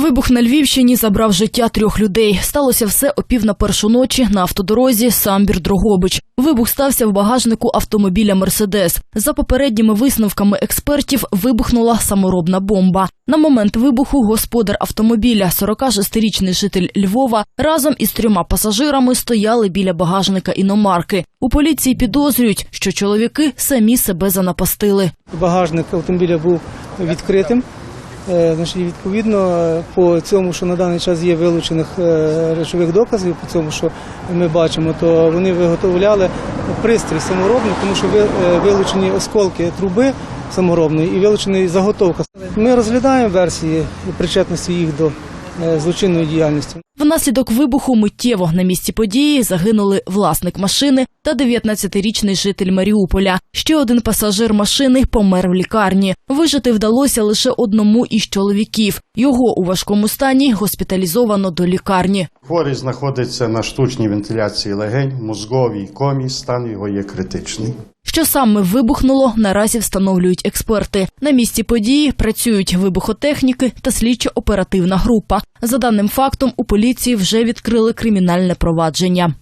Вибух на Львівщині забрав життя трьох людей. Сталося все о пів на першу ночі на автодорозі Самбір Дрогобич. Вибух стався в багажнику автомобіля Мерседес. За попередніми висновками експертів, вибухнула саморобна бомба. На момент вибуху господар автомобіля, 46-річний житель Львова, разом із трьома пасажирами стояли біля багажника іномарки. У поліції підозрюють, що чоловіки самі себе занапастили. Багажник автомобіля був відкритим. Е, Значить, відповідно, е, по цьому, що на даний час є вилучених е, речових доказів, по цьому, що ми бачимо, то вони виготовляли пристрій саморобний, тому що ви- вилучені осколки труби саморобної і вилучена заготовка. Ми розглядаємо версії причетності їх до злочинної діяльності. Внаслідок вибуху миттєво на місці події загинули власник машини та 19-річний житель Маріуполя. Ще один пасажир машини помер в лікарні. Вижити вдалося лише одному із чоловіків. Його у важкому стані госпіталізовано до лікарні. Хворий знаходиться на штучній вентиляції легень, мозговій комі, стан його є критичний. Що саме вибухнуло, наразі встановлюють експерти. На місці події працюють вибухотехніки та слідчо-оперативна група. За даним фактом, у поліції вже відкрили кримінальне провадження.